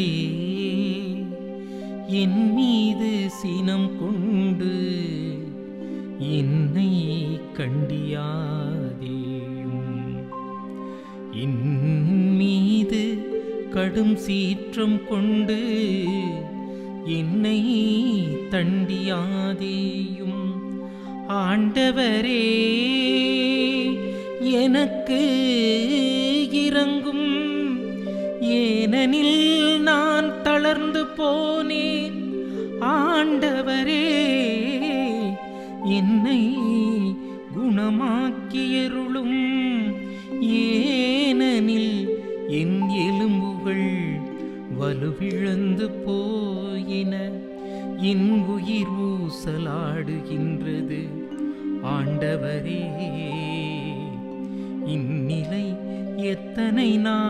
மனதே என் மீது சினம் கொண்டு என்னை கண்டியாதேயும் என் மீது கடும் சீற்றம் கொண்டு என்னை தண்டியாதேயும் ஆண்டவரே எனக்கு இறங்கும் ஏனெனில் நான் தளர்ந்து போனேன். ஆண்டவரே என்னை குணமாக்கியருளும். ஏனெனில் என் எலும்புகள் வலுவிழந்து போயின. என் உயிர் ஊசலாடுகின்றது. ஆண்டவரே இந்நிலை எத்தனை நான்